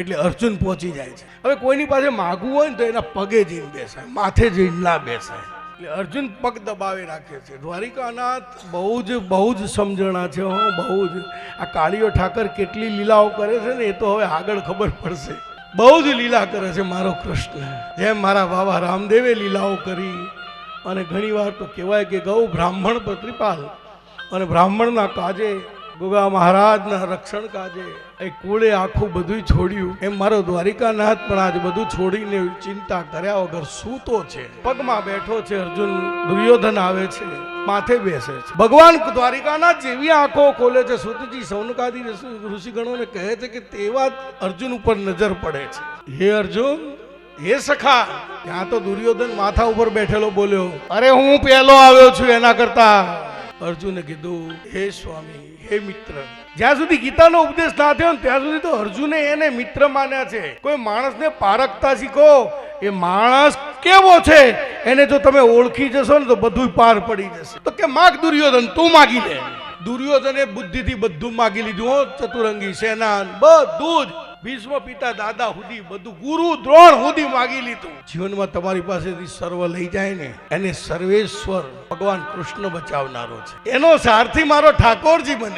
એટલે અર્જુન પહોંચી જાય છે. હવે કોઈની પાસે માગવું હોય ને તો એના પગે જઈને બેસાય, માથે જઈને ના બેસાય. એટલે અર્જુન પગ દબાવી રાખે છે. દ્વારિકાનાથ બહુ જ બહુ જ સમજણા છે હો, બહુ જ. આ કાળીઓ ઠાકર કેટલી લીલાઓ કરે છે ને એ તો હવે આગળ ખબર પડશે. બહુ જ લીલા કરે છે મારો કૃષ્ણ. જેમ મારા બાબા રામદેવે લીલાઓ કરી. અને ઘણીવાર તો કહેવાય કે ગૌ બ્રાહ્મણ પર અને બ્રાહ્મણના કાજે ગોગા મહારાજના રક્ષણ કાજે એ કુળે આખું બધું છોડ્યું. એમ મારો દ્વારિકાનાથ પણ આજે બધું છોડીને ચિંતા કર્યા વગર સૂતો છે. પગમાં બેઠો છે અર્જુન, દુર્યોધન આવે છે, માથે બેસે છે. ભગવાન દ્વારિકાનાથ જેવી આંખો ખોલે છે, સુતજી સૌનકાદી ઋષિ- ઋષિગણોને કહે છે કે તેવા અર્જુન ઉપર નજર પડે છે. હે અર્જુન, હે સખા, ત્યાં તો દુર્યોધન માથા ઉપર બેઠેલો બોલ્યો, અરે હું પહેલો આવ્યો છું એના કરતા. અર્જુને કીધું, હે સ્વામી, હે મિત્ર. જ્યાં સુધી ગીતાનો ઉપદેશ ના થયો ત્યાં સુધી તો અર્જુને એને મિત્ર માન્યા છે. કોઈ માણસને પારખતા શીખો, એ માણસ કેવો છે, એને જો તમે ઓળખી જશો ને તો બધું પાર પડી જશે. તો કે માગ દુર્યોધન, તું માગી લે. દુર્યોધને બુદ્ધિથી બધું માગી લીધું ચતુરંગી સેના બધું જ. ભીષ્મ પિતા દાદા સુધી બધું ગુરુ દ્રોણ સુધી માગી લીધું. જીવનમાં તમારી પાસેથી સર્વ લઈ જાય ને, એને સર્વેશ્વર ભગવાન કૃષ્ણ બચાવનારો છે. એનો સારથી મારો ઠાકોરજી બને.